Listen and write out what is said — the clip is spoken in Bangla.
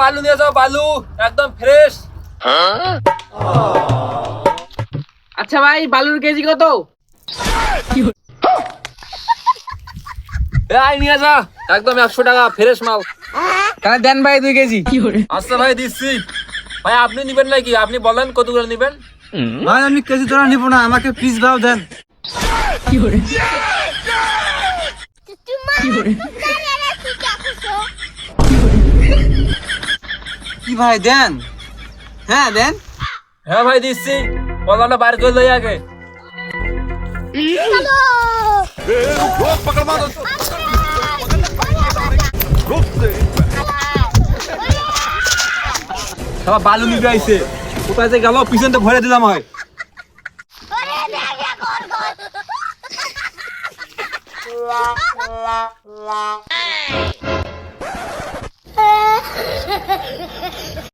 বালু নিয়ে যাও বালু। একদম ফ্রেশ আচ্ছা ভাই বালুর কেজি কত? নিয়ে যা। একদম একশো টাকা ফ্রেশ মাল। তাহলে দেন ভাই দুই কেজি আচ্ছা ভাই দিচ্ছি ভাই আপনি নিবেন নাকি আপনি বলেন কতগুলো নিবেন ভাই আমি কেজি তোরা নিবো না আমাকে পিস ভাও দেন কি ভাই দেন হ্যাঁ দেন হ্যাঁ ভাই দিচ্ছি কলাটা বাইর করে লই আগে বাবা বালু নিতে আইছে। কোথায় যে গেল পিছনটা ভরে দিলাম হয়। la la